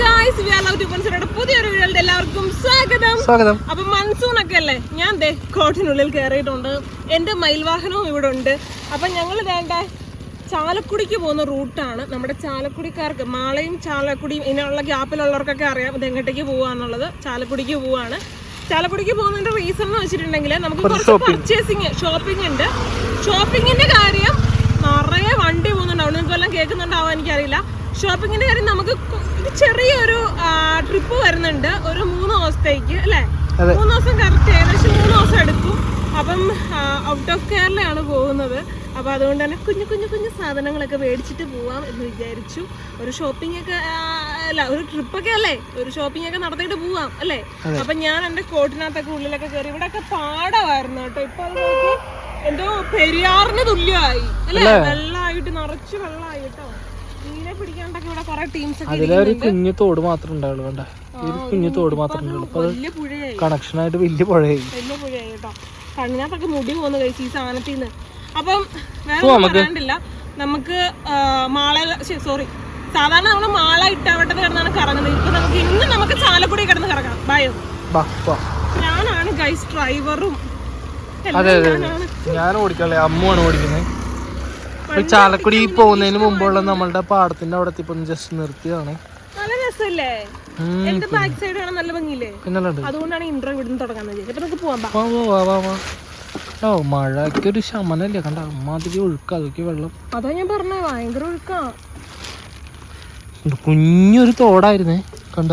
Guys we are love to പുതിയൊരു വീഡിയോയിൽ എല്ലാവർക്കും സ്വാഗതം. സ്വാഗതം. അപ്പൊ മൺസൂൺ ഒക്കെ അല്ലേ? ഞാൻ ദേ കോട്ടിനുള്ളിൽ കയറിയിട്ടുണ്ട് എന്റെ മയിൽവാഹനവും ഇവിടെ ഉണ്ട്. അപ്പൊ ഞങ്ങൾ വേണ്ട ചാലക്കുടിക്ക് പോകുന്ന റൂട്ടാണ്. നമ്മുടെ ചാലക്കുടിക്കാർക്ക് മാളയും ചാലക്കുടിയും ഇതിനുള്ള ഗ്യാപ്പിലുള്ളവർക്കൊക്കെ അറിയാം ഇത് എങ്ങോട്ടേക്ക് പോവാന്നുള്ളത് ചാലക്കുടിക്ക് പോവാണ് ചാലക്കുടിക്ക് പോകുന്നതിന്റെ റീസൺ എന്ന് വെച്ചിട്ടുണ്ടെങ്കിൽ നമുക്ക് കുറച്ച് പർച്ചേസിങ് ഷോപ്പിംഗ് ഉണ്ട്. ഷോപ്പിങ്ങിന്റെ കാര്യം നിറയെ വണ്ടി പോകുന്നുണ്ടാവും നിങ്ങൾക്ക് എല്ലാം കേൾക്കുന്നുണ്ടാവും എനിക്കറിയില്ല. ഷോപ്പിങ്ങിന്റെ കാര്യം നമുക്ക് ചെറിയൊരു ട്രിപ്പ് വരുന്നുണ്ട്. ഒരു മൂന്ന് ദിവസത്തേക്ക് അല്ലേ. മൂന്ന് ദിവസം കറക്റ്റ് ഏകദേശം മൂന്ന് ദിവസം എടുക്കും. അപ്പം ഔട്ട് ഓഫ് കേരളയാണ് പോകുന്നത്. അപ്പോൾ അതുകൊണ്ട് തന്നെ കുഞ്ഞു കുഞ്ഞു കുഞ്ഞു സാധനങ്ങളൊക്കെ മേടിച്ചിട്ട് പോവാം എന്ന് വിചാരിച്ചു. ഒരു ഷോപ്പിംഗ് ഒക്കെ അല്ല ഒരു ട്രിപ്പൊക്കെ അല്ലേ? ഒരു ഷോപ്പിംഗ് ഒക്കെ നടത്തിയിട്ട് പോവാം അല്ലേ? അപ്പം ഞാൻ എന്റെ കോട്ടിനകത്തൊക്കെ ഉള്ളിലൊക്കെ കയറി ഇവിടെ ഒക്കെ പാടമായിരുന്നു കേട്ടോ. ഇപ്പൊ അത് നോക്കി എന്തോ പെരിയാറിന് തുല്യമായി അല്ലേ? വെള്ളമായിട്ട് നിറച്ച് വെള്ളമായി കേട്ടോ. അതിലൊരു കുഞ്ഞു തോട് മാത്രമേ ഉണ്ടാവുള്ളൂ വേണ്ട ഒരു കുഞ്ഞു തോട് മാത്രമേ ഉണ്ടാവുള്ളൂ. അപ്പൊ അത് കണക്ഷനായിട്ട് വലിയ പുഴയായി. വലിയ പുഴയായി കേട്ടോ. കണ്ണിനകത്തൊക്കെ മുടി പോകുന്നു കഴിച്ച് ഈ സാധനത്തിൽ നിന്ന് അപ്പം വേറെ പറയാണ്ടില്ല നമുക്ക്. മാള സോറി സാധാരണ നമ്മൾ മാള ഇട്ടാവട്ടത്ത് കിടന്നാണ് കറങ്ങുന്നത്. ഇപ്പൊ നമുക്ക് ഇന്ന് നമുക്ക് ചാലക്കുടി കിടന്ന് കറങ്ങാം. ഭയം ബാ ബാ ഞാനാണ് ഗൈസ് ഡ്രൈവറും അതെ അതെ ഞാൻ ഓടിക്കാളെ അമ്മുവാണ് ഓടിക്കുന്നത്. ചാലക്കുടി പോകുന്നതിന് മുമ്പുള്ള നമ്മളുടെ പാടത്തിന്റെ അവിടെ ജസ്റ്റ് നിർത്തിയതാണ്. നല്ല. എന്റെ ബാക്ക് സൈഡ് കാണാൻ നല്ല ഭംഗിയില്ലേ? അതുകൊണ്ടാണ് ഇവിടുന്ന് തുടങ്ങാൻ നമുക്ക് പോവാം ഓ മഴയ്ക്ക് ഒരു ശമനല്ലേ? കണ്ട അമ്മാതിരി ഒഴുക്ക അതൊക്കെ വെള്ളം. അതാ ഞാൻ പറഞ്ഞ ഭയങ്കര ഒഴുക്കാ. കുഞ്ഞൊരു തോടായിരുന്നേ. കണ്ട?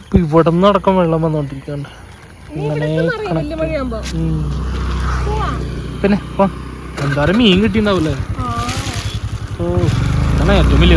ഇപ്പൊ ഇവിടെ നിന്ന് അടക്കം വെള്ളം വന്നോണ്ടിരിക്കണ്ട പിന്നെ എന്തായാലും മീൻ കിട്ടിണ്ടാവൂലേ ആ ഓ അതാണ് ഏറ്റവും വലിയ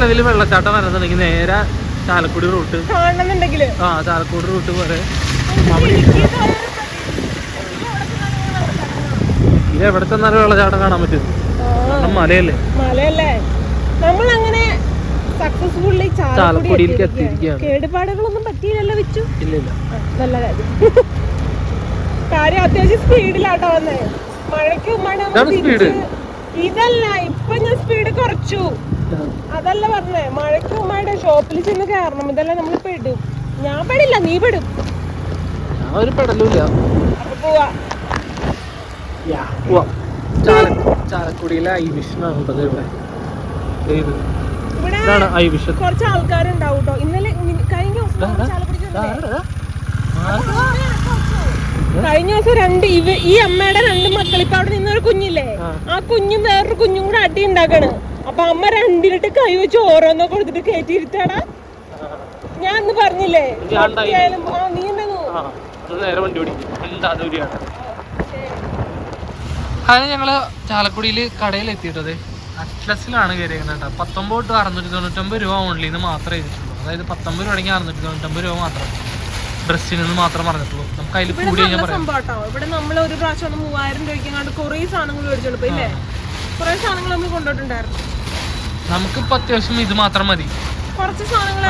ചെലവിൽ വെള്ളച്ചാട്ടം വരുന്നുണ്ടെങ്കിൽ നേരെ ചാലക്കുടി റൂട്ട്. ആ ചാലക്കുടി റൂട്ട് പോലെ ഇത് എവിടെ ചെന്നാലും വെള്ളച്ചാട്ടം കാണാൻ പറ്റും. കാരണം മലയല്ലേ? മലയല്ലേ? നമ്മൾ അങ്ങനെ സക്സസ്ഫുള്ളി ചാലക്കുടിയിലേക്ക് എത്തിയിരിക്കുകയാണ്. കേടുപാടുകളൊന്നും പറ്റിയില്ലല്ലോ വെച്ചു? ഇല്ല ഇല്ല. നല്ല കാര്യം. കാര്യം അത്യാവശ്യം സ്പീഡിലാട്ടോ വന്നേ. മഴയ്ക്ക് മഴ? ഇതല്ല ഇപ്പൊ ഞാൻ സ്പീഡ് കുറച്ചു. അതല്ല പറഞ്ഞേ മഴയ്ക്ക് ഉമ്മയുടെ ഷോപ്പിൽ ചെന്ന് കയറണം ഇതെല്ലാം നമ്മൾ പെടും ഞാൻ പെടില്ല നീ പെടും. ഞാൻ ഒരു പെടലുമില്ല അപ്പൊ പോവാ. ചാലക്കുടിയിലെ ഇവിടെ. ഇവിടെ കുറച്ച് ആൾക്കാരുണ്ടാവും കേട്ടോ ഇന്നലെ കഴിഞ്ഞ ദിവസം കഴിഞ്ഞ രണ്ട് ഇവ ഈ അമ്മയുടെ രണ്ട് മക്കൾ ഇപ്പൊ അവിടെ നിന്നൊരു കുഞ്ഞില്ലേ. ആ കുഞ്ഞും വേറൊരു കുഞ്ഞും കൂടെ അടി ഉണ്ടാക്കാണ്. അപ്പൊ അമ്മ രണ്ടിനിട്ട് കൈ വെച്ച് ഓരോന്നോ കൊടുത്തിട്ട് കയറ്റിയിരുത്താടാ ഞാൻ അന്ന് പറഞ്ഞില്ലേ ഞാൻ ഉണ്ടായി. പട്ടിയായാലും ആ, നീ എന്താ ആ അത് നേരെ വണ്ടി ഓടിക്കും. എന്താ ദൂരെയാണ്? അത് ഞങ്ങൾ ചാലക്കുടിയിൽ കടയിൽ എത്തിയിട്ടത് അറ്റ്ലസിലാണ് കയറിയത് പത്തൊമ്പത് തൊട്ട് അറുന്നൂറ്റി തൊണ്ണൂറ്റൊമ്പത് രൂപ ഓൺലൈന്ന് മാത്രമേ ചെയ്തിട്ടുള്ളൂ അതായത് പത്തൊമ്പത് രൂപ അടങ്ങി അറുന്നൂറ്റി തൊണ്ണൂറ്റൊമ്പത് രൂപ മാത്രം. ഡ്രസ്സിന് നിന്ന് മാത്രം പറഞ്ഞിട്ടുള്ളൂ. നമുക്ക് അതിൽ കൂടി ഞാൻ കഴിഞ്ഞാൽ പറയാം. ഇവിടെ നമ്മൾ ഒരു പ്രാവശ്യം മൂവായിരം രൂപയ്ക്ക് കുറേ സാധനങ്ങൾ മേടിച്ചോണ്ട് പോയി ഇല്ലേ? കുറേ സാധനങ്ങൾ നമ്മൾ കൊണ്ടുപോയിട്ടുണ്ടായിരുന്നു. നമുക്കിപ്പോൾ അത്യാവശ്യം ഇത് മാത്രം മതി. കുറച്ച് സാധനങ്ങൾ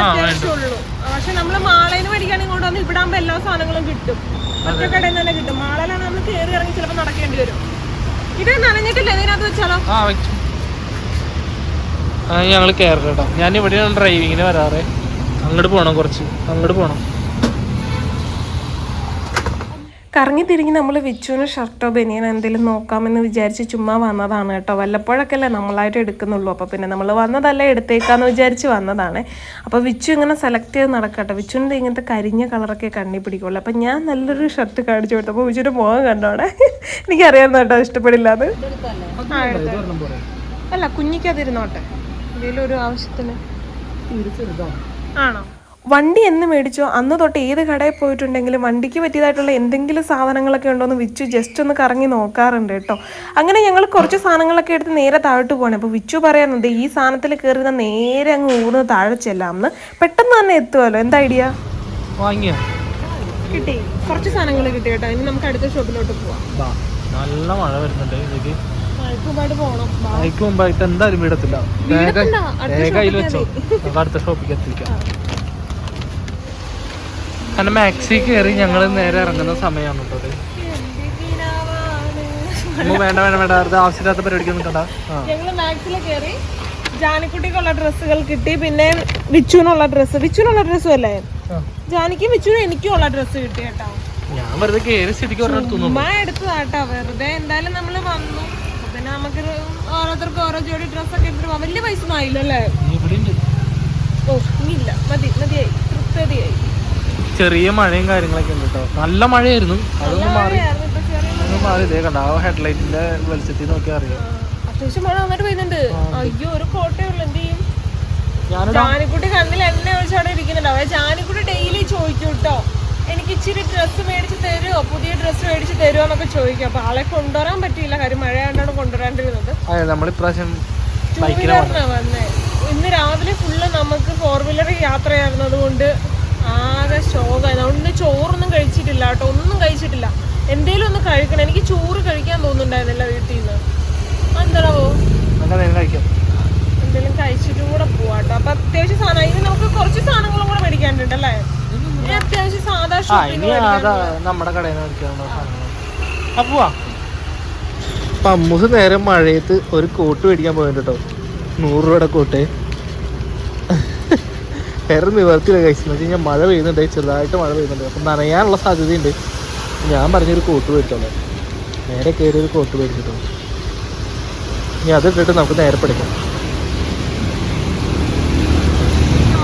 പക്ഷെ നമ്മൾ മാളയിൽ മേടിക്കുകയാണെങ്കിൽ കൊണ്ടുവന്ന് ഇവിടെ ആകുമ്പോൾ എല്ലാ സാധനങ്ങളും കിട്ടും. മറ്റേ കടയിൽ തന്നെ കിട്ടും. മാളയിലാണ് നമ്മൾ കയറി ഇറങ്ങി ചിലപ്പോ നടക്കേണ്ടി വരും. ഇത് നനഞ്ഞിട്ടില്ല? ഇതിനകത്ത് വെച്ചാലോ? ആ ഞങ്ങൾ കയറട്ടെ ഞാൻ ഇവിടെയാണ് ഡ്രൈവിങ്ങിന് വരാറ്. അങ്ങോട്ട് പോകണം കുറച്ച്. അങ്ങോട്ട് പോകണം കറങ്ങി തിരിഞ്ഞ് നമ്മൾ വിച്ചുവിന് ഷർട്ടോ ബനിയനോ എന്തെങ്കിലും നോക്കാമെന്ന് വിചാരിച്ച് ചുമ്മാ വന്നതാണ് കേട്ടോ. വല്ലപ്പോഴൊക്കെ അല്ലേ നമ്മളായിട്ട് എടുക്കുന്നുള്ളൂ. അപ്പോൾ പിന്നെ നമ്മൾ വന്നതല്ലേ എടുത്തേക്കാന്ന് വിചാരിച്ച് വന്നതാണ്. അപ്പോൾ വിച്ചു ഇങ്ങനെ സെലക്ട് ചെയ്ത് നടക്കട്ടെ വിച്ചുവിന്റെ ഇങ്ങനത്തെ കരിഞ്ഞ കളറൊക്കെ കണ്ണി പിടിക്കുള്ളൂ. അപ്പോൾ ഞാൻ നല്ലൊരു ഷർട്ട് കാണിച്ചു കൊടുത്തു. അപ്പോൾ വിച്ചുവിന്റെ മുഖം കണ്ടോടെ എനിക്കറിയാവുന്ന കേട്ടോ ഇഷ്ടപ്പെടില്ലാതെ. അല്ല കുഞ്ഞിക്കതിരുന്നോട്ടെ. എന്തെങ്കിലും ഒരു ആവശ്യത്തിന്. ആണോ? വണ്ടി എന്ന് മേടിച്ചോ? അന്ന് തൊട്ട് ഏത് കടയിൽ പോയിട്ടുണ്ടെങ്കിലും വണ്ടിക്ക് പറ്റിയതായിട്ടുള്ള എന്തെങ്കിലും സാധനങ്ങളൊക്കെ ഉണ്ടോ എന്ന് വിച്ചു ജസ്റ്റ് ഒന്ന് കറങ്ങി നോക്കാറുണ്ട് കേട്ടോ. അങ്ങനെ ഞങ്ങൾ കുറച്ച് സാധനങ്ങളൊക്കെ എടുത്ത് നേരെ താഴോട്ട് പോകണം അപ്പോൾ വിച്ചു പറയാനുണ്ട് ഈ സാധനത്തിൽ കയറി നേരെ അങ്ങ് ഊർന്ന് താഴെ ചെല്ലാമെന്ന് പെട്ടെന്ന് തന്നെ എത്തുമല്ലോ എന്താ ഐഡിയ? വാങ്ങിയ? കിട്ടി. കുറച്ച് സാധനങ്ങൾ കിട്ടി കേട്ടോ. ഇനി നമുക്ക് അടുത്ത ഷോപ്പിലോട്ട് പോവാം. നല്ല മഴ വരുന്നുണ്ട് അതിക്ക് മുമ്പായിട്ട് എന്തായാലും വിടത്തില്ല. അടുത്ത ഷോപ്പിലേക്ക് എത്തിക്കാം. കാരണം മാക്സി കയറി ഞങ്ങൾ നേരെ ഇറങ്ങുന്ന സമയമാണ് കേട്ടോ വേണ്ട വേണ്ട വേണ്ട. വെറുതെ ആവശ്യമില്ലാത്ത പരിപാടിക്ക് നിൽക്കണ്ട ആ. ഞങ്ങൾ മാക്സിൽ കയറി ജാനിക്കുട്ടിക്കുള്ള ഡ്രസ്സുകൾ കിട്ടി. പിന്നെ വിച്ചുവിനുള്ള ഡ്രസ്സ്. വിച്ചുവിനുള്ള ഡ്രസ്സും അല്ലേ? ജാനിക്കും വിച്ചുവിനും എനിക്കും ഉള്ള ഡ്രസ്സ് കിട്ടി കേട്ടോ. ഞാൻ വെറുതെ കയറി സ്ഥിതിക്ക് എടുത്തതാട്ടോ വെറുതെ എന്തായാലും നമ്മൾ വന്നു. പിന്നെ നമുക്ക് ഓരോരുത്തർക്ക് ഓരോ ജോഡി ഡ്രസ്സൊക്കെ എടുത്തിട്ട്. വലിയ പൈസ ഒന്നും ആയില്ലല്ലേ? ഓ ഇല്ല. മതി മതിയായി. തൃപ്തിയായി. ചെറിയ മഴയും കാര്യങ്ങളൊക്കെ ഉണ്ട് കേട്ടോ നല്ല മഴയായിരുന്നു. അതൊന്നും മാറി. അതൊന്നും മാറി. ഇതേ കണ്ട ആ ഹെഡ്ലൈറ്റിന്റെ വെളിച്ചത്തിൽ നോക്കിയാൽ അറിയാം. അത്യാവശ്യം മഴ നന്നായിട്ട് പെയ്യുന്നുണ്ട്. അയ്യോ ഒരു കോട്ടയേ എന്ത് ചെയ്യും? ജാനിക്കുട്ടി കണ്ണിൽ എണ്ണ ഒഴിച്ചവിടെ ഇരിക്കുന്നുണ്ടാവും ജാനിക്കുട്ടി ഡെയിലി ചോദിക്കും കേട്ടോ എനിക്ക് ഇച്ചിരി ഡ്രസ്സ് മേടിച്ച് തരുമോ പുതിയ ഡ്രസ്സ് മേടിച്ച് തരുമോ എന്നൊക്കെ ചോദിക്കും. അപ്പൊ ആളെ കൊണ്ടുവരാൻ പറ്റിയില്ല. കാര്യം മഴയാണ്ടാണ് കൊണ്ടുവരാണ്ടിരുന്നത്. അതെ നമ്മളിപ്രാവശ്യം ടൂ വന്നേ. ഇന്ന് രാവിലെ ഫുള്ള് നമുക്ക് ഫോർ വീലർ യാത്രയായിരുന്നത് കൊണ്ട് ആകെ ശോകമായി അതുകൊണ്ട് ചോറൊന്നും കഴിച്ചിട്ടില്ല കേട്ടോ. ഒന്നും കഴിച്ചിട്ടില്ല. എന്തേലും ഒന്ന് കഴിക്കണം. എനിക്ക് ചോറ് കഴിക്കാൻ തോന്നുന്നുണ്ടായിരുന്നില്ല വീട്ടിൽ നിന്ന് എന്താണോ നല്ല നേരം കഴിക്കാം എന്തെങ്കിലും കഴിച്ചിട്ടും കൂടെ പോവാട്ടോ അപ്പൊ അത്യാവശ്യം സാധനം. ഇനി നമുക്ക് കുറച്ച് സാധനങ്ങളും കൂടെ മേടിക്കാനുണ്ട് അല്ലേ? ഇനി അത്യാവശ്യം സാധാ നമ്മുടെ കടയിൽ നിന്ന് അമ്മൂസ് നേരെ മഴയത്ത് ഒരു കോട്ട് മേടിക്കാൻ പോയിട്ടോ നൂറ് രൂപയുടെ കോട്ട്. വേറെ നിവർത്തിയില്ല കഴിച്ചു വെച്ച് കഴിഞ്ഞാൽ മഴ പെയ്യുന്നുണ്ട് ചെറുതായിട്ട് മഴ പെയ്യുന്നുണ്ട്. അപ്പം നനയാനുള്ള സാധ്യതയുണ്ട്. ഞാൻ പറഞ്ഞൊരു കോട്ട് മേടിച്ചോളാം. നേരെ കയറി ഒരു കോട്ട് മേടിച്ചിട്ടോ ഇനി അത് ഇട്ടിട്ട് നമുക്ക് നേരെ പഠിക്കാം.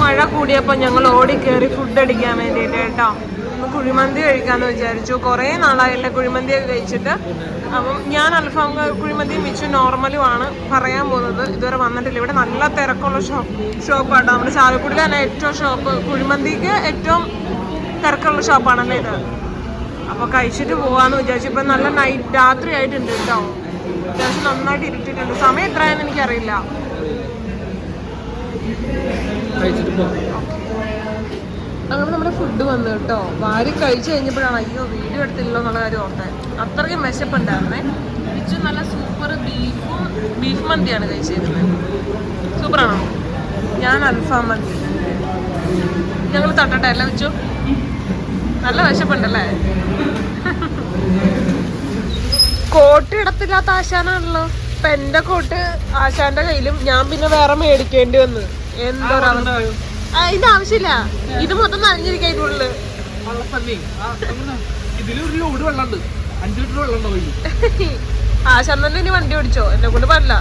മഴ കൂടിയപ്പോൾ ഞങ്ങൾ ഓടി കയറി ഫുഡ് അടിക്കാൻ വേണ്ടിയിട്ട് കേട്ടോ. ഒന്ന് കുഴിമന്തി കഴിക്കാന്ന് വിചാരിച്ചു. കുറേ നാളായില്ല കുഴിമന്തി ഒക്കെ കഴിച്ചിട്ട്. അപ്പം ഞാൻ അൽഫാം കുഴിമന്തിയും നോർമലും ആണ് പറയാൻ പോകുന്നത്. ഇതുവരെ വന്നിട്ടില്ല. ഇവിടെ നല്ല തിരക്കുള്ള ഷോപ്പ് ഷോപ്പാട്ടോ നമ്മുടെ ചാലക്കുടിയിൽ തന്നെ ഏറ്റവും ഷോപ്പ് കുഴിമന്തിക്ക് ഏറ്റവും തിരക്കുള്ള ഷോപ്പാണല്ലേ ഇത്. അപ്പോൾ കഴിച്ചിട്ട് പോവാന്ന് വിചാരിച്ചു. ഇപ്പം നല്ല നൈറ്റ് രാത്രി ആയിട്ടുണ്ട് കേട്ടോ. അത്യാവശ്യം നന്നായിട്ട് ഇരുട്ടിട്ടുണ്ട്. സമയം എത്രയാണെന്ന് എനിക്കറിയില്ല. കഴിച്ചിട്ട് അങ്ങനെ നമ്മുടെ ഫുഡ് വന്നു കേട്ടോ. വാരി കഴിച്ചു കഴിഞ്ഞപ്പോഴാണ് അയ്യോ വീഡിയോ എടുത്തില്ലല്ലോ എന്നുള്ള കാര്യം ഓർത്തേ. അത്രയ്ക്കും വിശപ്പുണ്ടായിരുന്നേ. വിച്ചു നല്ല സൂപ്പർ ബീഫും ബീഫ് മന്തിയാണ് കഴിച്ചിരിക്കുന്നത് സൂപ്പറാണോ? ഞാൻ അൽഫാം മന്തി. ഞങ്ങൾ തട്ടട്ടെ അല്ല വെച്ചു? നല്ല വിശപ്പുണ്ടല്ലേ? കോട്ട് ഇടത്തില്ലാത്ത ആശാനാണല്ലോ. ഇപ്പൊ എന്റെ കോട്ട് ആശാന്റെ കയ്യിലും ഞാൻ പിന്നെ വേറെ മേടിക്കേണ്ടി വന്നു. എന്തോരവസ്ഥ. അതിന്റെ ആവശ്യമില്ല. ഇത് മൊത്തം നനഞ്ഞിരിക്കുള്ളു ഇതിലൊരു ലോഡ് വെള്ളമുണ്ട്. അഞ്ചു ലിറ്റർ വെള്ളം ആശാൻ തന്നെ ഇനി വണ്ടി ഓടിച്ചോ? എന്നെ കൊണ്ട് പറ്റില്ല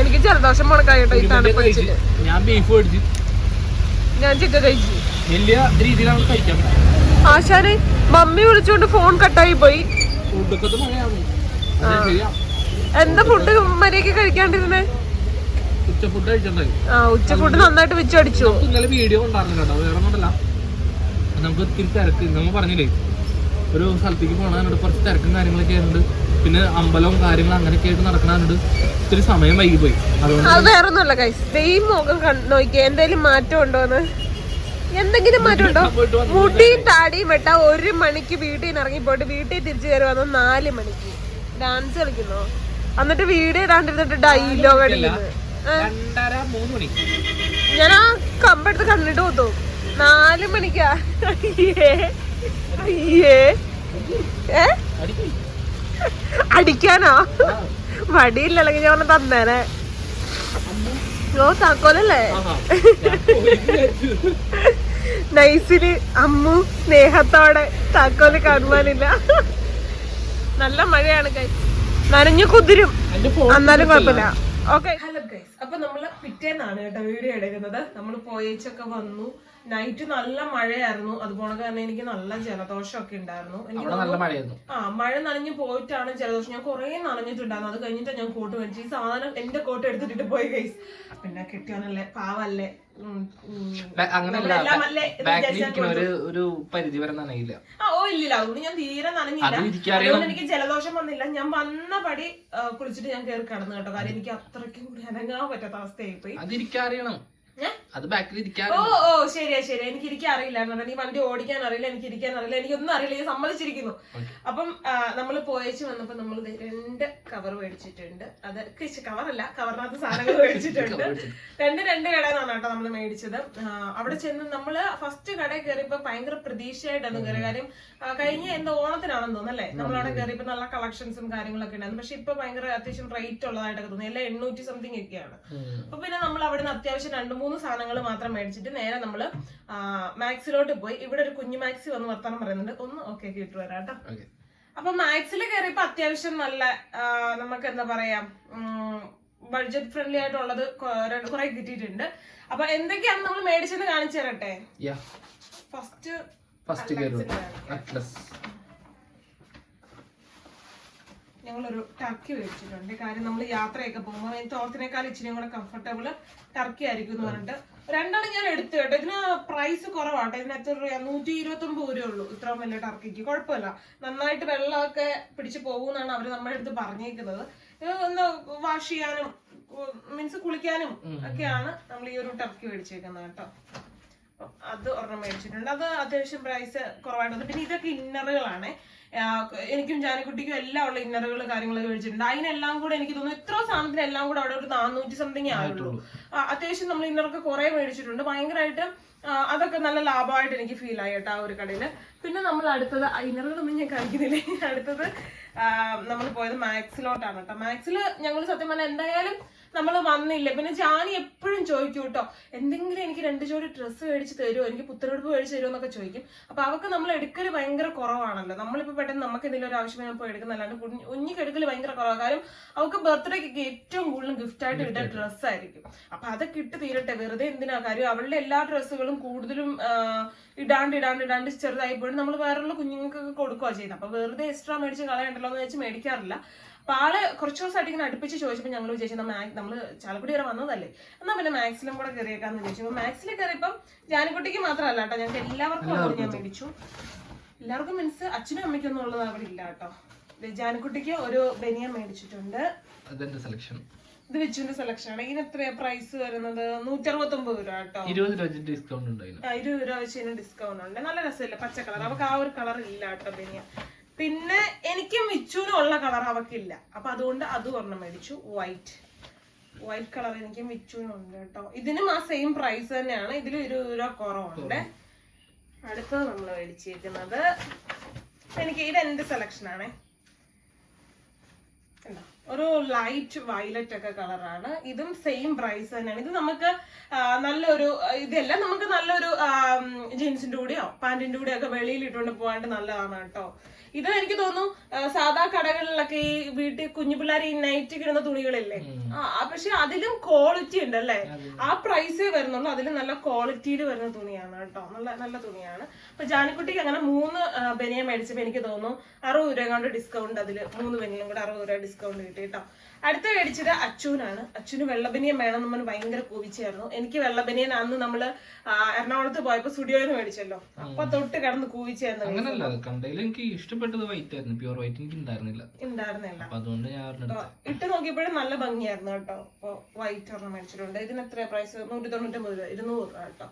എനിക്ക് ജലദോഷം മുടക്കായിട്ടോ ഈ തണുപ്പ് ഞാൻ ബീഫ് മേടിച്ച്. ഞാൻ ചിക്കൻ കഴിച്ചു. വലിയ രീതിയിലാണ് കഴിക്കാൻ. ആശാന് മമ്മി വിളിച്ചോണ്ട് ഫോൺ കട്ടായി പോയി. എന്താ ഫുഡ് മര്യാദയ്ക്ക് കഴിക്കാണ്ടിരുന്നേ? ഉച്ച ഫുഡ് കഴിച്ചിട്ടുണ്ടായി ഉച്ച ഫുഡ് നന്നായിട്ട് വെച്ചടിച്ചു. നമുക്ക് ഇന്നലെ വീഡിയോ ഉണ്ടായിരുന്നു കേട്ടോ. വേറെ ഒന്നുമല്ല നമുക്ക് ഒത്തിരി തിരക്ക്. നമ്മൾ പറഞ്ഞില്ലേ ഒരു സ്ഥലത്തേക്ക് പോകാനുണ്ട് കുറച്ച് തിരക്കും കാര്യങ്ങളൊക്കെ ആയതുകൊണ്ട് പിന്നെ അമ്പലവും കാര്യങ്ങളും അങ്ങനെയൊക്കെ ആയിട്ട് നടക്കണുണ്ട് ഒത്തിരി സമയം വൈകിപ്പോയി. അത് വേറെ ഒന്നുമല്ല കൈസ് മുഖം നോക്കിയേ എന്തെങ്കിലും മാറ്റം ഉണ്ടോന്ന് എന്തെങ്കിലും മാറ്റം ഉണ്ടോ? പോയിട്ട് വന്നു. മുടിയും താടിയും വെട്ട ഒരു മണിക്ക് വീട്ടിൽ നിന്ന് ഇറങ്ങി പോയിട്ട് വീട്ടിൽ തിരിച്ചു കയറി വന്നു നാല് മണിക്ക്. ഡാൻസ് കളിക്കുന്നു? എന്നിട്ട് വീഡിയോ ഇടാണ്ടിരുന്നിട്ട് ഡയലോഗ് അടിക്കുന്നു? രണ്ടര മൂന്ന് മണി. ഞാൻ ആ കമ്പെടുത്ത് കണ്ടിട്ട് പോത്തു നാല് മണിക്കാ. അയ്യേ. അയ്യേ. ഏ? അടിക്കും. അടിക്കാനോ? വടിയില്ലെങ്കിൽ ഞാൻ തന്നേനെ. ഓ താക്കോലല്ലേ? നൈസിൽ അമ്മു സ്നേഹത്തോടെ താക്കോൽ കാണുവാനില്ല. നല്ല മഴയാണ് കൈ നനഞ്ഞു കുതിരും. എന്നാലും കുഴപ്പമില്ല. ഓക്കെ ഹലോ ഗൈസ് അപ്പൊ നമ്മൾ പിറ്റേന്നാണ് കേട്ടോ വീഡിയോ എടുക്കുന്നത്. നമ്മൾ പോയേച്ചൊക്കെ വന്നു. നൈറ്റ് നല്ല മഴയായിരുന്നു. അതുപോലെ തന്നെ എനിക്ക് നല്ല ജലദോഷമൊക്കെ ഉണ്ടായിരുന്നു. എനിക്ക് നല്ല മഴയായിരുന്നു. ആ മഴ നനഞ്ഞു പോയിട്ടാണ് ജലദോഷം. ഞാൻ കുറേ നനഞ്ഞിട്ടുണ്ടായിരുന്നു. അത് കഴിഞ്ഞിട്ടാണ് ഞാൻ കോട്ട് മേടിച്ചു ഈ സാധനം എന്റെ കോട്ട് എടുത്തിട്ട് പോയി ഗൈസ് പിന്നെ കിട്ടിയോന്നല്ലേ പാവല്ലേ? അങ്ങനെയല്ല ബാക്കിൽ ഒരു ഒരു പരിധി വരെ നനയില്ല. ആ ഓ അതുകൊണ്ട് ഞാൻ തീരെ നനഞ്ഞില്ല. അത് അതുകൊണ്ട് എനിക്ക് ജലദോഷം വന്നില്ല. ഞാൻ വന്ന പടി കുളിച്ചിട്ട് ഞാൻ കയറി കിടന്നു കേട്ടോ. കാര്യം എനിക്ക് അത്രയ്ക്കും കൂടി അനങ്ങാൻ പറ്റാത്ത അവസ്ഥയായി പോയി അത് ഇരിക്കാറിയണം. ഏ? അത് ബാക്കിൽ ഇരിക്കാൻ ഓ ഓ ശരിയാ ശരി എനിക്ക് ഇരിക്കാൻ അറിയില്ല എനിക്ക് വണ്ടി ഓടിക്കാൻ അറിയില്ല എനിക്ക് ഇരിക്കാൻ അറിയില്ല. എനിക്കൊന്നും അറിയില്ല. ഞാൻ സമ്മതിച്ചിരിക്കുന്നു. അപ്പം നമ്മൾ പോയച്ച് വന്നപ്പോ നമ്മൾ രണ്ട് കവർ മേടിച്ചിട്ടുണ്ട്. അത് കവറല്ല കവറിനകത്ത് സാധനങ്ങൾ മേടിച്ചിട്ടുണ്ട്. രണ്ട് രണ്ട് കടയിൽ നിന്നാണ് കേട്ടോ നമ്മൾ മേടിച്ചത്. അവിടെ ചെന്ന് നമ്മൾ ഫസ്റ്റ് കടയിൽ കയറിയപ്പോ ഭയങ്കര പ്രതീക്ഷയായിട്ടാണ് കയറിയ കാര്യം കഴിഞ്ഞ എന്തോ ഓണത്തിനാണെന്ന് തോന്നുന്നല്ലേ നമ്മളവിടെ കയറിയപ്പോ നല്ല കളക്ഷൻസും കാര്യങ്ങളൊക്കെ ഉണ്ടായിരുന്നു. പക്ഷെ ഇപ്പൊ ഭയങ്കര അത്യാവശ്യം റേറ്റ് ഉള്ളതായിട്ടൊക്കെ തോന്നുന്നു. എല്ലാം എണ്ണൂറ്റി സംതിങ് ഒക്കെയാണ്. അപ്പൊ പിന്നെ നമ്മൾ അവിടെ നിന്ന് അത്യാവശ്യം രണ്ട് മൂന്ന് സാധനങ്ങൾ മാത്രം മേടിച്ചിട്ട് നേരെ നമ്മൾ മാക്സിലോട്ട് പോയി. ഇവിടെ ഒരു കുഞ്ഞു മാക്സി വന്ന് വർത്താനം പറയുന്നുണ്ട്. ഒന്ന് ഓക്കെ കേട്ടു വരാം കേട്ടോ. അപ്പൊ മാക്സിൽ കയറിയപ്പോ അത്യാവശ്യം നല്ല നമുക്ക് എന്താ പറയാ ബഡ്ജറ്റ് ഫ്രണ്ട്ലി ആയിട്ടുള്ളത് കുറെ കിട്ടിയിട്ടുണ്ട്. അപ്പൊ എന്തൊക്കെയാണ് നമ്മൾ മേടിച്ചെന്ന് കാണിച്ചു തരട്ടെ? ഫസ്റ്റ് ഫസ്റ്റ് അറ്റ്ലസ് ഞങ്ങളൊരു ടർക്കി മേടിച്ചിട്ടുണ്ട് കാര്യം നമ്മൾ യാത്രയൊക്കെ പോകുമ്പോൾ തോർത്തിനേക്കാൾ ഇച്ചിരി കൂടെ കംഫർട്ടബിൾ ടർക്കി ആയിരിക്കും എന്ന് പറഞ്ഞിട്ട് രണ്ടാണ് ഞാൻ എടുത്തു കേട്ടോ. ഇതിന് പ്രൈസ് കുറവാട്ടോ. ഇതിന് എത്ര രൂപ നൂറ്റി ഇരുപത്തി ഒമ്പത് രൂപ ഉള്ളൂ ഇത്രയും വലിയ ടർക്കിക്ക്. കുഴപ്പമില്ല. നന്നായിട്ട് വെള്ളമൊക്കെ പിടിച്ചു പോകും എന്നാണ് അവർ നമ്മുടെ അടുത്ത് പറഞ്ഞേക്കുന്നത്. ഇത് ഒന്ന് വാഷ് ചെയ്യാനും മീൻസ് കുളിക്കാനും ഒക്കെയാണ് നമ്മൾ ഈ ഒരു ടർക്കി മേടിച്ചേക്കുന്നത് കേട്ടോ. അത് ഒരെണ്ണം മേടിച്ചിട്ടുണ്ട്. അത് അത്യാവശ്യം പ്രൈസ് കുറവായിട്ടുണ്ട്. പിന്നെ ഇതൊക്കെ ഇന്നറുകളാണ് എനിക്കും ജാനിക്കുട്ടിക്കും എല്ലാം ഉള്ള ഇന്നറുകൾ കാര്യങ്ങളൊക്കെ മേടിച്ചിട്ടുണ്ട് അതിനെല്ലാം കൂടെ എനിക്ക് തോന്നുന്നു എത്ര സാധനത്തിന് എല്ലാം കൂടെ അവിടെ ഒരു നാനൂറ്റി സംതിങ് ആയുള്ളൂ. ആ, അത്യാവശ്യം നമ്മൾ ഇന്നറൊക്കെ കുറെ മേടിച്ചിട്ടുണ്ട്. ഭയങ്കരമായിട്ട് അതൊക്കെ നല്ല ലാഭമായിട്ട് എനിക്ക് ഫീൽ ആയി കേട്ടോ ആ ഒരു കടയിൽ പിന്നെ നമ്മൾ അടുത്തത് ഇന്നറുകളൊന്നും ഞാൻ കാണിക്കുന്നില്ല. അടുത്തത് നമ്മൾ പോയത് മാക്സിലോട്ടാണ് കേട്ടോ. മാക്സിൽ ഞങ്ങൾ സത്യം പറഞ്ഞാൽ എന്തായാലും നമ്മൾ വന്നില്ല. പിന്നെ ജാനി എപ്പോഴും ചോദിക്കും കേട്ടോ എന്തെങ്കിലും എനിക്ക് രണ്ട് ജോഡി ഡ്രസ്സ് മേടിച്ച് തരുമോ എനിക്ക് പുത്തനെടുപ്പ് മേടിച്ച് തരുമോ എന്നൊക്കെ ചോദിക്കും. അപ്പൊ അവർക്ക് നമ്മൾ എടുക്കൽ ഭയങ്കര കുറവാണല്ലോ. നമ്മളിപ്പോ പെട്ടെന്ന് നമുക്ക് എന്തെങ്കിലും ഒരു ആവശ്യം വരുമ്പോൾ എടുക്കുന്നല്ലാണ്ട് കുഞ്ഞു കുഞ്ഞിക്ക് എടുക്കൽ ഭയങ്കര കുറവാണ് കാരണം അവർക്ക് ബർത്ത്ഡേക്ക് ഏറ്റവും കൂടുതൽ ഗിഫ്റ്റ് ആയിട്ട് കിട്ടുന്ന ഡ്രസ്സായിരിക്കും അപ്പൊ അതൊക്കെ ഇട്ട് തീരട്ടെ. വെറുതെ എന്തിനാ? കാര്യം അവളുടെ എല്ലാ ഡ്രസ്സുകളും കൂടുതലും ഇടാണ്ട് ഇടാണ്ട് ഇടാണ്ട് ചെറുതായി പോയിട്ട് നമ്മൾ വേറെയുള്ള കുഞ്ഞുങ്ങൾക്കൊക്കെ കൊടുക്കുക ചെയ്യുന്നത് അപ്പൊ വെറുതെ എക്സ്ട്രാ മേടിച്ച് കളയണ്ടല്ലോ എന്ന് വെച്ച് മേടിക്കാറില്ല. അപ്പൊ ആൾ കുറച്ച് ദിവസമായിട്ട് ഇങ്ങനെ അടുപ്പിച്ച് ചോദിച്ചപ്പോൾ ഞങ്ങൾ വിചാരിച്ചു നമ്മൾ ചാലക്കുടി വരെ വന്നതല്ലേ. എന്നാ പിന്നെ മാക്സിലും കൂടെ കയറിയേക്കാന്ന് വിചാരിച്ചു. അപ്പൊ മാക്സിൽ കയറിയപ്പം ജാനിക്കുട്ടിക്ക് മാത്രമല്ല കേട്ടോ ഞങ്ങൾക്ക് എല്ലാവർക്കും അത് ഞാൻ മേടിച്ചു എല്ലാവർക്കും മീൻസ് അച്ഛനും അമ്മയ്ക്കൊന്നും ഉള്ളത് അവിടെ ഇല്ല കേട്ടോ. ജാനിക്കുട്ടിക്ക് ഒരു ബനിയൻ മേടിച്ചിട്ടുണ്ട്. സെലക്ഷൻ ഇത് വെച്ചുവിന്റെ സെലക്ഷൻ ആണ്. ഇതിന് എത്രയാ പ്രൈസ് വരുന്നത്? നൂറ്ററുപത്തൊമ്പത് രൂപ കേട്ടോ. ഇരുപത് രൂപ ഡിസ്കൗണ്ട് ഉണ്ട് ഇരുപത് രൂപ വെച്ച് ഡിസ്കൗണ്ട് ഉണ്ട്. നല്ല രസമില്ല പച്ച കളർ അവർക്ക് ആ ഒരു കളർ ഇല്ല കേട്ടോ ബനിയൻ. പിന്നെ എനിക്ക് മിച്ചുവിനും ഉള്ള കളർ അവക്കില്ല. അപ്പൊ അതുകൊണ്ട് അത് ഒരെണ്ണം മേടിച്ചു. വൈറ്റ് വൈറ്റ് കളർ എനിക്ക് മിച്ചുവിനും ഉണ്ട് കേട്ടോ. ഇതിനും ആ സെയിം പ്രൈസ് തന്നെയാണ്. ഇതിലും ഇരുപത് രൂപ കുറവുണ്ട്. അടുത്തത് നമ്മൾ മേടിച്ചിരിക്കുന്നത്. എനിക്ക് ഇത് എന്റെ കണ്ടോ? ഒരു ലൈറ്റ് വയലറ്റ് ഒക്കെ കളറാണ് ഇതും സെയിം പ്രൈസ് തന്നെയാണ്. ഇത് നമുക്ക് നല്ലൊരു ഇതല്ല നമുക്ക് നല്ലൊരു ജീൻസിന്റെ കൂടെയോ? പാന്റിന്റെ കൂടെയോ ഒക്കെ വെളിയിൽ ഇട്ടുകൊണ്ട് പോകാണ്ട് നല്ലതാണ് കേട്ടോ. ഇത് എനിക്ക് തോന്നുന്നു സാധാ കടകളിലൊക്കെ ഈ വീട്ടിൽ കുഞ്ഞു പിള്ളേർ ഈ നൈറ്റ് കിടുന്ന തുണികളില്ലേ? ആ പക്ഷെ അതിലും ക്വാളിറ്റി ഉണ്ട് അല്ലേ ആ പ്രൈസേ വരുന്നുള്ളൂ. അതിലും നല്ല ക്വാളിറ്റിയിൽ വരുന്ന തുണിയാണ് കേട്ടോ. നല്ല നല്ല തുണിയാണ്. അപ്പൊ ജാനിക്കുട്ടിക്ക് അങ്ങനെ മൂന്ന് ബനിയ മേടിച്ചപ്പോ എനിക്ക് തോന്നുന്നു അറുപത് രൂപ കൊണ്ട് ഡിസ്കൗണ്ട് അതിൽ മൂന്ന് ബനിയും കൂടെ അറുപത് രൂപ ഡിസ്കൗണ്ട് കിട്ടി കേട്ടോ. അടുത്ത മേടിച്ചത് അച്ചുവിനാണ് അച്ഛന് വെള്ളബനിയൻ വേണം നമ്മൾ ഭയങ്കര കൂവിച്ചായിരുന്നു എനിക്ക് വെള്ളബനിയൻ അന്ന് നമ്മൾ എറണാകുളത്ത് പോയപ്പോ സ്റ്റുഡിയോയിൽ മേടിച്ചല്ലോ. അപ്പൊ തൊട്ട് കിടന്ന് കൂവിച്ചായിരുന്നു അങ്ങനല്ല കണ്ടതിൽ എനിക്ക് ഇഷ്ടപ്പെട്ടത് വൈറ്റ് ആയിരുന്നു. പ്യൂർ വൈറ്റ് എനിക്ക് ഉണ്ടായിരുന്നില്ല ഉണ്ടായിരുന്നില്ല അതുകൊണ്ട് ഞാൻ. ഇട്ട് നോക്കിയപ്പോഴും നല്ല ഭംഗിയായിരുന്നു കേട്ടോ. അപ്പൊ വൈറ്റ് ഒരെണ്ണം മേടിച്ചിട്ടുണ്ട്. ഇതിന് എത്ര പ്രൈസ് നൂറ്റി തൊണ്ണൂറ്റൊമ്പത് രൂപ. ഇരുന്നൂറ് രൂപ കേട്ടോ.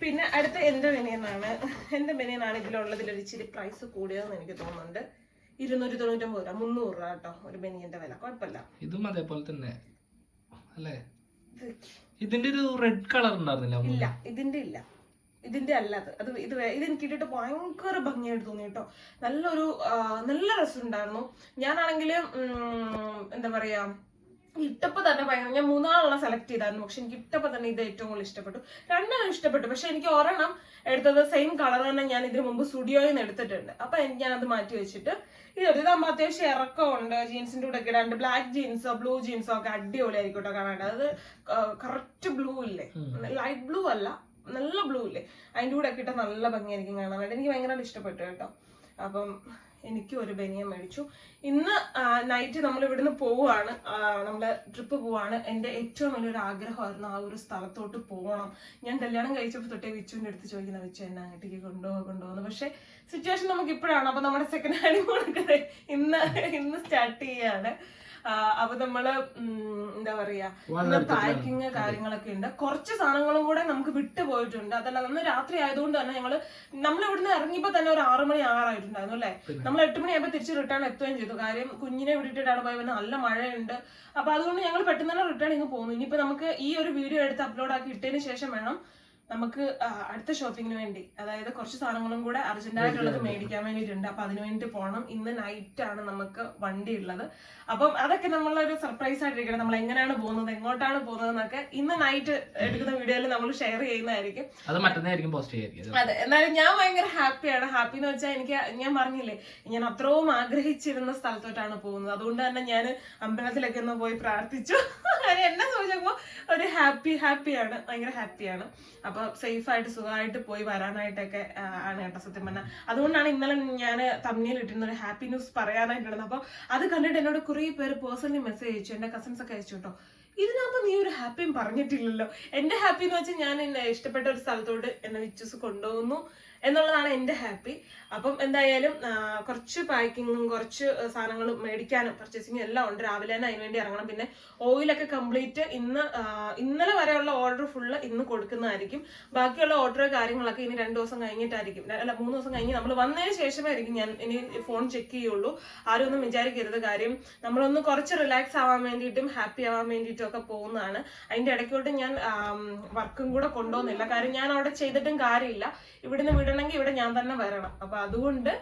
പിന്നെ അടുത്ത എന്റെ ബനിയനാണ്? എന്റെ ബനിയനാണ് ഇതിലുള്ളതിൽ ഒരു ഇച്ചിരി പ്രൈസ് കൂടിയതെന്ന് എനിക്ക് തോന്നുന്നുണ്ട്. ഇരുന്നൂറ്റി തൊണ്ണൂറ്റൊമ്പത് രൂപ. മുന്നൂറ് രൂപ കേട്ടോ ഒരു ബനിയന്റെ വില. കുഴപ്പമില്ല. ഇതും അതേപോലെ തന്നെ. അല്ലേ? ഇതിന്റെ ഒരു റെഡ് കളർ ഉണ്ടായിരുന്നില്ല ഇല്ല ഇതിന്റെ ഇല്ല. ഇതിന്റെ അല്ല അത് അത് ഇത് ഇത് എനിക്ക് ഇട്ടിട്ട് ഭയങ്കര ഭംഗിയായിട്ട് തോന്നി കേട്ടോ. നല്ലൊരു നല്ല രസം ഉണ്ടായിരുന്നു. ഞാനാണെങ്കിൽ എന്താ പറയാ ഇട്ടപ്പോ തന്നെ ഭയങ്കര ഞാൻ മൂന്നാളെണ്ണം സെലക്ട് ചെയ്തായിരുന്നു. പക്ഷെ എനിക്ക് ഇട്ടപ്പോ തന്നെ ഇത് ഏറ്റവും കൂടുതൽ ഇഷ്ടപ്പെട്ടു. രണ്ടെണ്ണം ഇഷ്ടപ്പെട്ടു. പക്ഷെ എനിക്ക് ഒരെണ്ണം എടുത്തത് സെയിം കളർ തന്നെ ഞാൻ ഇതിനു മുമ്പ് സ്റ്റുഡിയോയിൽ നിന്ന് എടുത്തിട്ടുണ്ട്. അപ്പൊ എനിക്ക് ഞാനത് മാറ്റി വെച്ചിട്ട് ഇത് ഇതാകുമ്പോൾ അത്യാവശ്യം ഇറക്കമുണ്ട്. ജീൻസിന്റെ കൂടെ ഒക്കെ ഇടാണ്ട് ബ്ലാക്ക് ജീൻസോ ബ്ലൂ ജീൻസോ ഒക്കെ അടിപൊളി കേട്ടോ കാണാണ്ട്. അത് കറക്റ്റ് ബ്ലൂ ഇല്ലേ? ലൈറ്റ് ബ്ലൂ അല്ല നല്ല ബ്ലൂ ഇല്ലേ? അതിന്റെ കൂടെ ഒക്കെ ഇട്ടാൽ നല്ല ഭംഗിയായിരിക്കും കാണാനായിട്ട്. എനിക്ക് ഭയങ്കര ഇഷ്ടപ്പെട്ടു കേട്ടോ. അപ്പം എനിക്കും ഒരു ബനിയൻ മേടിച്ചു. ഇന്ന് നൈറ്റ് നമ്മൾ ഇവിടുന്ന് പോവുകയാണ്. നമ്മൾ ട്രിപ്പ് പോവാണ് എന്റെ ഏറ്റവും വലിയൊരു ആഗ്രഹമായിരുന്നു ആ ഒരു സ്ഥലത്തോട്ട് പോകണം. ഞാൻ കല്യാണം കഴിച്ചപ്പോൾ തൊട്ടേ വിച്ചുവിന്റെ അടുത്ത് ചോദിക്കുന്ന വിച്ചു എന്നെ അങ്ങോട്ടേക്ക് കൊണ്ടുപോകുക കൊണ്ടുപോകുന്നു പക്ഷേ സിറ്റുവേഷൻ നമുക്ക് ഇപ്പോഴാണ്. അപ്പോൾ നമ്മുടെ സെക്കൻഡ് ഹാൻഡ് ഇന്ന് ഇന്ന് സ്റ്റാർട്ട് ചെയ്യാണ്. അപ്പൊ നമ്മൾ എന്താ പറയാ പാക്കിങ് കാര്യങ്ങളൊക്കെ ഉണ്ട്. കുറച്ച് സാധനങ്ങളും കൂടെ നമുക്ക് വിട്ടുപോയിട്ടുണ്ട് അതല്ല നമ്മൾ രാത്രി ആയതുകൊണ്ട് തന്നെ ഞങ്ങൾ നമ്മൾ ഇവിടുന്ന് ഇറങ്ങിയപ്പോ തന്നെ ഒരു ആറു മണി ആറായിട്ടുണ്ടായിരുന്നു അല്ലെ? നമ്മൾ എട്ട് മണിയാകുമ്പോൾ തിരിച്ച് റിട്ടേൺ എത്തുകയും ചെയ്തു. കാര്യം കുഞ്ഞിനെ വിട്ടിട്ടാണ് പോയത് നല്ല മഴയുണ്ട്. അപ്പൊ അതുകൊണ്ട് ഞങ്ങൾ പെട്ടെന്ന് തന്നെ റിട്ടേൺ ഇങ്ങ് പോകുന്നു ഇനിയിപ്പോ നമുക്ക് ഈ ഒരു വീഡിയോ എടുത്ത് അപ്ലോഡ് ആക്കി ഇട്ടതിന് ശേഷം വേണം നമുക്ക് അടുത്ത ഷോപ്പിങ്ങിന് വേണ്ടി അതായത് കുറച്ച് സാധനങ്ങളും കൂടെ അർജന്റായിട്ടുള്ളത് മേടിക്കാൻ വേണ്ടിയിട്ടുണ്ട്. അപ്പൊ അതിനു വേണ്ടി പോകണം ഇന്ന് നൈറ്റ് ആണ് നമുക്ക് വണ്ടി ഉള്ളത്. അപ്പം അതൊക്കെ നമ്മളൊരു സർപ്രൈസ് ആയിട്ടിരിക്കണം. നമ്മൾ എങ്ങനെയാണ് പോകുന്നത് എങ്ങോട്ടാണ് പോകുന്നത് എന്നൊക്കെ ഇന്ന് നൈറ്റ് എടുക്കുന്ന വീഡിയോയിൽ നമ്മൾ ഷെയർ ചെയ്യുന്നതായിരിക്കും. അത് മറ്റന്നായിരിക്കും പോസ്റ്റ് അതെ. എന്നാലും ഞാൻ ഭയങ്കര ഹാപ്പിയാണ് ഹാപ്പി എന്ന് വെച്ചാൽ എനിക്ക് ഞാൻ പറഞ്ഞില്ലേ ഞാൻ അത്രയും ആഗ്രഹിച്ചിരുന്ന സ്ഥലത്തോട്ടാണ് പോകുന്നത്. അതുകൊണ്ട് തന്നെ ഞാൻ അമ്പലത്തിലൊക്കെ ഒന്ന് പോയി പ്രാർത്ഥിച്ചു. എന്നെ സംബന്ധിച്ചപ്പോ ഒരു ഹാപ്പി ഹാപ്പിയാണ് ഭയങ്കര ഹാപ്പിയാണ് അപ്പൊ സേഫ് ആയിട്ട് സുഖമായിട്ട് പോയി വരാനായിട്ടൊക്കെ ആണ് കേട്ടോ സത്യം പറഞ്ഞാൽ അതുകൊണ്ടാണ് ഇന്നലെ ഞാൻ തമ്മിയിൽ ഇട്ടിരുന്ന ഒരു ഹാപ്പി ന്യൂസ് പറയാനായിട്ടുള്ളത് അപ്പൊ അത് കണ്ടിട്ട് എന്നോട് കുറെ പേര് പേഴ്സണലി മെസ്സേജ് അയച്ചു എന്റെ കസിൻസ് ഒക്കെ അയച്ചു കേട്ടോ. ഇതിനകത്ത് നീ ഒരു ഹാപ്പിയും പറഞ്ഞിട്ടില്ലല്ലോ. എന്റെ ഹാപ്പി എന്ന് വെച്ചാൽ ഞാൻ എന്നെ ഇഷ്ടപ്പെട്ട ഒരു സ്ഥലത്തോട്ട് എന്നെ വിച്ചസ് കൊണ്ടുപോകുന്നു. എന്നുള്ളതാണ് എന്റെ ഹാപ്പി. അപ്പം എന്തായാലും കുറച്ച് പാക്കിങ്ങും കുറച്ച് സാധനങ്ങളും മേടിക്കാനും പർച്ചേസിങ്ങും എല്ലാം ഉണ്ട്. രാവിലെ തന്നെ അതിനുവേണ്ടി ഇറങ്ങണം. പിന്നെ ഓയിലൊക്കെ കംപ്ലീറ്റ് ഇന്ന് ഇന്നലെ വരെയുള്ള ഓർഡർ ഫുള്ള് ഇന്ന് കൊടുക്കുന്നതായിരിക്കും. ബാക്കിയുള്ള ഓർഡർ കാര്യങ്ങളൊക്കെ ഇനി രണ്ട് ദിവസം കഴിഞ്ഞിട്ടായിരിക്കും. അല്ല മൂന്ന് ദിവസം കഴിഞ്ഞ് നമ്മൾ വന്നതിന് ശേഷമേ ആയിരിക്കും ഞാൻ ഇനി ഫോൺ ചെക്ക് ചെയ്യുള്ളൂ. ആരും ഒന്നും വിചാരിക്കരുത് കാര്യം. നമ്മളൊന്ന് കുറച്ച് റിലാക്സ് ആവാൻ വേണ്ടിയിട്ടും ഹാപ്പി ആവാൻ വേണ്ടിയിട്ടും ഒക്കെ പോകുന്നതാണ്. അതിന്റെ ഇടയ്ക്കോട്ട് ഞാൻ വർക്കും കൂടെ കൊണ്ടുപോകുന്നില്ല കാര്യം ഞാൻ അവിടെ ചെയ്തിട്ടും കാര്യമില്ല. ഇവിടുന്ന് വിടണമെങ്കിൽ ഇവിടെ ഞാൻ തന്നെ വരണം. അപ്പൊ അതുകൊണ്ട്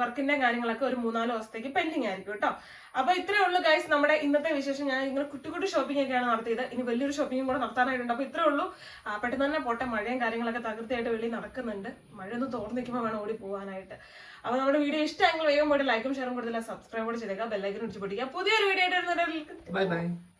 വർക്കിന്റെ കാര്യങ്ങളൊക്കെ ഒരു മൂന്നാൽ ദിവസത്തേക്ക് പെൻഡിങ് ആയിരിക്കും കേട്ടോ. അപ്പൊ ഇത്രേ ഉള്ളൂ ഗൈസ് നമ്മുടെ ഇന്നത്തെ വിശേഷം ഞാൻ ഇങ്ങനെ കുട്ടി കുട്ടി ഷോപ്പിംഗ് ഒക്കെയാണ് നടത്തിയത്. ഇനി വലിയൊരു ഷോപ്പിംഗും കൂടെ നടത്താനായിട്ടുണ്ട്. അപ്പൊ ഇത്രേ ഉള്ളൂ. പെട്ടെന്ന് തന്നെ പോട്ടെ. മഴയും കാര്യങ്ങളൊക്കെ തകർത്തിയായിട്ട് വെളിയിൽ നടക്കുന്നുണ്ട്. മഴ ഒന്ന് തോർന്നു നിൽക്കുമ്പോൾ വേണം ഓടി പോകാനായിട്ട് അപ്പൊ നമ്മുടെ വീഡിയോ ഇഷ്ടമെങ്കിൽ വേഗം പോയിട്ട് ലൈക്കും ഷെയറും കൊടുത്തില്ല സബ്സ്ക്രൈബ് കൂടെ ചെയ്തേക്കാം ബെല്ലൈക്കൻ അടിച്ച് പൊട്ടിക്കുക. പുതിയൊരു വീഡിയോ ആയിട്ട് ബൈ ബൈ